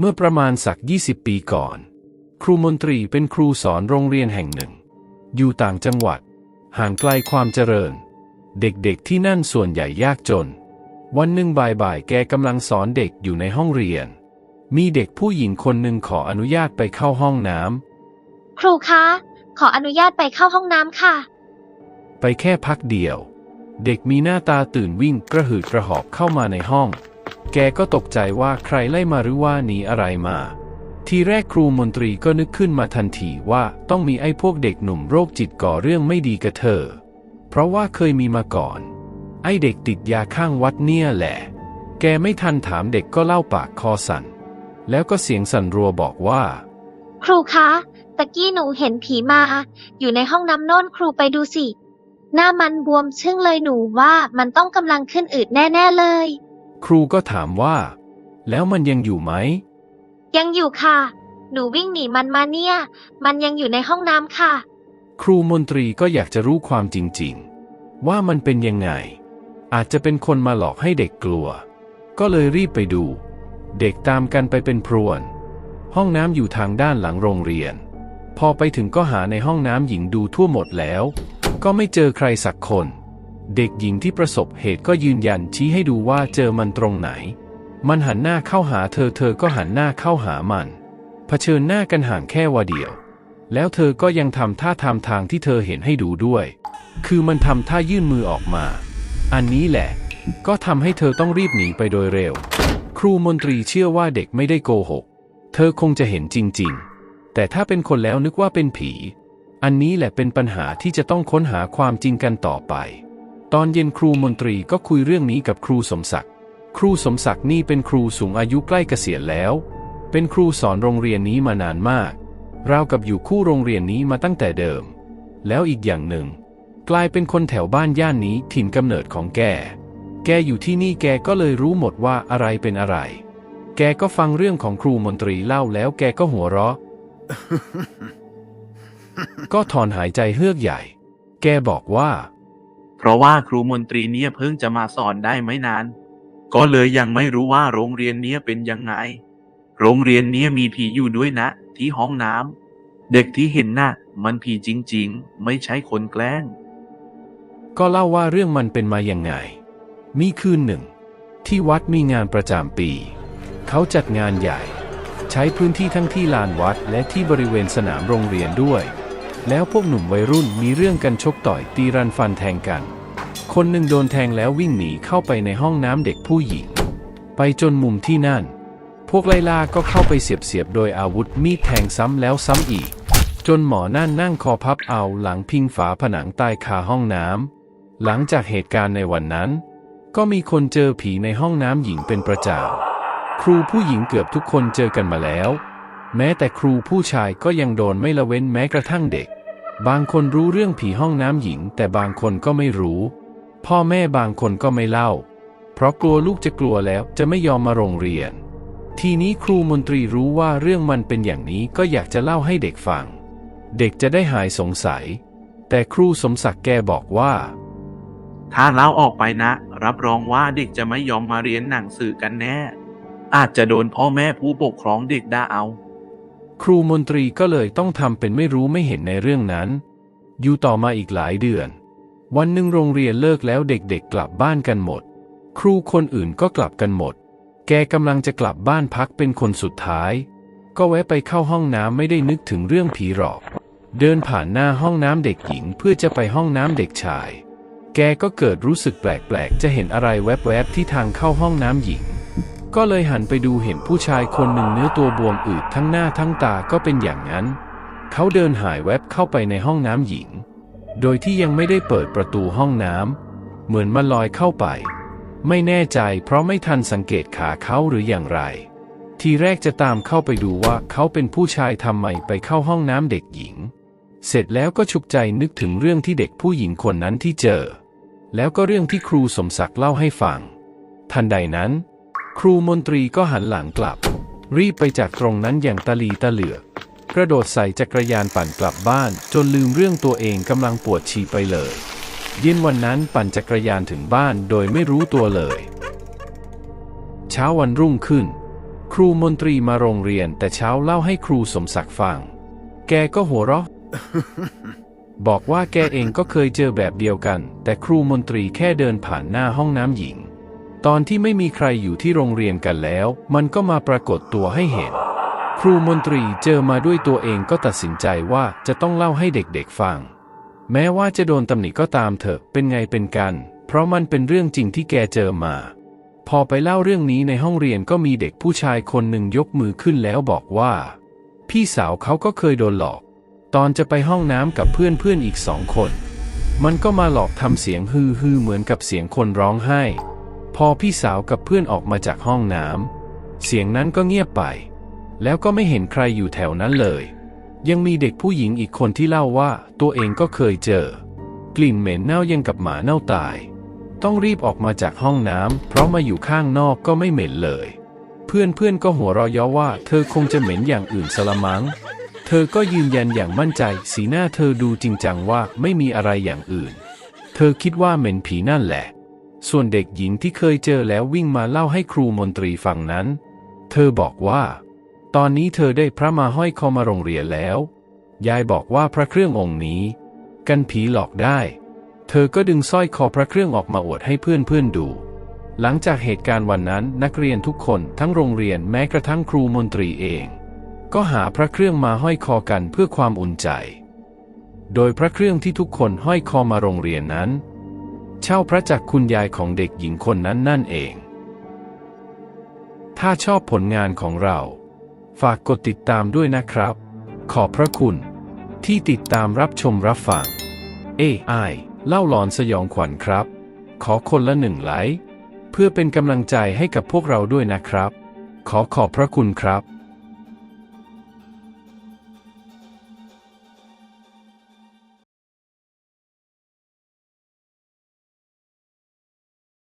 เมื่อประมาณสัก 20 ปีก่อน ครูมนตรีเป็นครูสอนโรงเรียนแห่งหนึ่ง อยู่ต่างจังหวัด ห่างไกลความเจริญ เด็กๆที่นั่นส่วนใหญ่ยากจน วันหนึ่งบ่ายๆ แกกำลังสอนเด็กอยู่ในห้องเรียน มีเด็กผู้หญิงคนหนึ่งขออนุญาตไปเข้าห้องน้ำครูคะ ขออนุญาตไปเข้าห้องน้ำค่ะ ไปแค่พักเดียว เด็กมีหน้าตาตื่นวิ่งกระหืดกระหอบเข้ามาในห้อง แกก็ตกใจว่าใครไล่มาหรือว่าหนีอะไรมา ทีแรกครูมนตรีก็นึกขึ้นมาทันทีว่าต้องมีไอ้พวกเด็กหนุ่มโรคจิตก่อเรื่องไม่ดีกับเธอ เพราะว่าเคยมีมาก่อน ไอ้เด็กติดยาข้างวัดเนี่ยแหละ แกไม่ทันถามเด็กก็เล่าปากคอสั่น แล้วก็เสียงสั่นรัวบอกว่า ครูคะตะกี้หนูเห็นผีมา อยู่ในห้องน้ำโน่นครูไปดูสิ หน้ามันบวมชึ่งเลยหนูว่ามันต้องกำลังขึ้นอืดแน่ ๆ เลย ครูก็ถามว่า แล้วมันยังอยู่ไหม ยังอยู่ค่ะ หนูวิ่งหนีมันมาเนี่ย มันยังอยู่ในห้องน้ำค่ะ ครูมนตรีก็อยากจะรู้ความจริงๆ ว่ามันเป็นยังไง อาจจะเป็นคนมาหลอกให้เด็กกลัว ก็เลยรีบไปดู เด็กตามกันไปเป็นพรวน ห้องน้ำอยู่ทางด้านหลังโรงเรียน พอไปถึงก็หาในห้องน้ำหญิงดูทั่วหมดแล้ว ก็ไม่เจอใครสักคน เด็กหญิงที่ประสบเหตุก็ยืนยันชี้ให้ดูว่าเจอมันตรงไหน มันหันหน้าเข้าหาเธอเธอก็หันหน้าเข้าหามัน เผชิญหน้ากันห่างแค่วาเดียว แล้วเธอก็ยังทำท่าทำทางที่เธอเห็นให้ดูด้วย คือมันทำท่ายื่นมือออกมา อันนี้แหละ ก็ทำให้เธอต้องรีบหนีไปโดยเร็ว ครูมนตรีเชื่อว่าเด็กไม่ได้โกหก เธอคงจะเห็นจริง ๆ แต่ถ้าเป็นคนแล้วนึกว่าเป็นผี อันนี้แหละเป็นปัญหาที่จะต้องค้นหาความจริงกันต่อไป ตอนเย็นครูมนตรีก็คุยเรื่องนี้กับครูสมศักดิ์ ครูสมศักดิ์นี่เป็นครูสูงอายุใกล้เกษียณแล้ว เป็นครูสอนโรงเรียนนี้มานานมาก ราวกับอยู่คู่โรงเรียนนี้มาตั้งแต่เดิม แล้วอีกอย่างหนึ่ง กลายเป็นคนแถวบ้านย่านนี้ถิ่นกำเนิดของแก แกอยู่ที่นี่แกก็เลยรู้หมดว่าอะไรเป็นอะไร แกก็ฟังเรื่องของครูมนตรีเล่าแล้วแกก็หัวเราะ ก็ถอนหายใจเฮือกใหญ่ แกบอกว่า เพราะว่าครูมนตรีเนี่ยเพิ่งจะมาสอนได้ไม่นาน ก็เลยยังไม่รู้ว่าโรงเรียนเนี้ยเป็นยังไง โรงเรียนเนี้ยมีผีอยู่ด้วยนะ ที่ห้องน้ำเด็กที่เห็นน่ะ มันผีจริง ๆ ไม่ใช่คนแกล้ง ก็เล่าว่าเรื่องมันเป็นมาอย่างไง มีคืนหนึ่ง ที่วัดมีงานประจำปี เขาจัดงานใหญ่ ใช้พื้นที่ทั้งที่ลานวัดและที่บริเวณสนามโรงเรียนด้วย แล้วพวกหนุ่มวัยรุ่นมีเรื่องกันชกต่อยตีรันฟันแทงกัน คนหนึ่งโดนแทงแล้ววิ่งหนีเข้าไปในห้องน้ำเด็กผู้หญิง ไปจนมุมที่นั่น พวกไล่ล่าก็เข้าไปเสียบๆโดยอาวุธมีดแทงซ้ำแล้วซ้ำอีก จนหมอนั่นนั่งคอพับเอาหลังพิงฝาผนังใต้คาห้องน้ำหลังจากเหตุการณ์ในวันนั้น ก็มีคนเจอผีในห้องน้ำหญิงเป็นประจำครูผู้หญิงเกือบทุกคนเจอกันมาแล้วแม้แต่ครูผู้ชายก็ยังโดนไม่ละเว้นแม้กระทั่งเด็ก บางคนรู้เรื่องผีห้องน้ำหญิง แต่บางคนก็ไม่รู้ พ่อแม่บางคนก็ไม่เล่า เพราะกลัวลูกจะกลัวแล้วจะไม่ยอมมาโรงเรียน ทีนี้ครูมนตรีรู้ว่าเรื่องมันเป็นอย่างนี้ก็อยากจะเล่าให้เด็กฟัง เด็กจะได้หายสงสัย แต่ครูสมศักดิ์แกบอกว่า ถ้าเล่าออกไปนะ รับรองว่าเด็กจะไม่ยอมมาเรียนหนังสือกันแน่ อาจจะโดนพ่อแม่ผู้ปกครองเด็กด่าเอา ครูมนตรีก็เลยต้องทำเป็นไม่รู้ไม่เห็นในเรื่องนั้น อยู่ต่อมาอีกหลายเดือน วันหนึ่งโรงเรียนเลิกแล้วเด็กๆกลับบ้านกันหมด ครูคนอื่นก็กลับกันหมด แกกำลังจะกลับบ้านพักเป็นคนสุดท้าย ก็แวะไปเข้าห้องน้ำไม่ได้นึกถึงเรื่องผีหรอก เดินผ่านหน้าห้องน้ำเด็กหญิงเพื่อจะไปห้องน้ำเด็กชาย แกก็เกิดรู้สึกแปลกๆ จะเห็นอะไรแวบๆที่ทางเข้าห้องน้ำหญิง ก็เลยหันไปดูเห็นผู้ชายคนหนึ่งเนื้อตัวบวมอืดทั้งหน้าทั้งตาก็เป็นอย่างนั้น เขาเดินหายแวบเข้าไปในห้องน้ำหญิง โดยที่ยังไม่ได้เปิดประตูห้องน้ำเหมือนมันลอยเข้าไป ไม่แน่ใจเพราะไม่ทันสังเกตขาเขาหรืออย่างไร ทีแรกจะตามเข้าไปดูว่าเขาเป็นผู้ชายทำไมไปเข้าห้องน้ำเด็กหญิง เสร็จแล้วก็ฉุกใจนึกถึงเรื่องที่เด็กผู้หญิงคนนั้นที่เจอ แล้วก็เรื่องที่ครูสมศักดิ์เล่าให้ฟัง ทันใดนั้น ครูมนตรีก็หันหลังกลับ รีบไปจากตรงนั้นอย่างตะลีตะเหลือกกระโดดใส่จักรยานปั่นกลับบ้าน จนลืมเรื่องตัวเองกำลังปวดฉี่ไปเลยเย็นวันนั้นปั่นจักรยานถึงบ้านโดยไม่รู้ตัวเลย เช้าวันรุ่งขึ้น ครูมนตรีมาโรงเรียนแต่เช้าเล่าให้ครูสมศักดิ์ฟัง แกก็หัวเราะ บอกว่าแกเองก็เคยเจอแบบเดียวกัน แต่ครูมนตรีแค่เดินผ่านหน้าห้องน้ำหญิง ตอนที่ไม่มีใครอยู่ที่โรงเรียนกันแล้ว มันก็มาปรากฏตัวให้เห็น ครูมนตรีเจอมาด้วยตัวเองก็ตัดสินใจว่าจะต้องเล่าให้เด็กๆฟัง แม้ว่าจะโดนตำหนิก็ตามเถอะเป็นไงเป็นกัน เพราะมันเป็นเรื่องจริงที่แกเจอมา พอไปเล่าเรื่องนี้ในห้องเรียนก็มีเด็กผู้ชายคนหนึ่งยกมือขึ้นแล้วบอกว่า พี่สาวเขาก็เคยโดนหลอก ตอนจะไปห้องน้ำกับเพื่อนเพื่อนๆอีกสองคน มันก็มาหลอกทำเสียงฮือฮือเหมือนกับเสียงคนร้องไห้ พอพี่สาวกับเพื่อนออกมาจากห้องน้ำเสียงนั้นก็เงียบไป แล้วก็ไม่เห็นใครอยู่แถวนั้นเลย ยังมีเด็กผู้หญิงอีกคนที่เล่าว่าตัวเองก็เคยเจอ กลิ่นเหม็นเน่ายังกับหมาเน่าตาย ต้องรีบออกมาจากห้องน้ำเพราะมาอยู่ข้างนอกก็ไม่เหม็นเลย เพื่อนเพื่อนก็หัวเราะเย้อว่า เธอคงจะเหม็นอย่างอื่นสละมัง้ง เธอก็ยืนยันอย่างมั่นใจ สีหน้าเธอดูจริงจังว่าไม่มีอะไรอย่างอื่น เธอคิดว่าเหม็นผีนั่นแหละ ส่วนเด็กหญิงที่เคยเจอแล้ววิ่งมาเล่าให้ครูมนตรีฟังนั้น เธอบอกว่า ตอนนี้เธอได้พระมาห้อยคอมาโรงเรียนแล้ว ยายบอกว่าพระเครื่ององค์นี้ กันผีหลอกได้ เธอก็ดึงสร้อยคอพระเครื่องออกมาอวดให้เพื่อนๆดู หลังจากเหตุการณ์วันนั้นนักเรียนทุกคนทั้งโรงเรียนแม้กระทั่งครูมนตรีเอง ก็หาพระเครื่องมาห้อยคอกันเพื่อความอุ่นใจ โดยพระเครื่องที่ทุกคนห้อยคอมาโรงเรียนนั้น เช่าพระจากคุณยายของเด็กหญิงคนนั้นนั่นเอง ถ้าชอบผลงานของเรา ฝากกดติดตามด้วยนะครับ ขอบพระคุณ ที่ติดตามรับชมรับฟัง AI เล่าหลอนสยองขวัญครับ ขอคนละหนึ่งไลค์เพื่อเป็นกำลังใจให้กับพวกเราด้วยนะครับ ขอขอบพระคุณครับ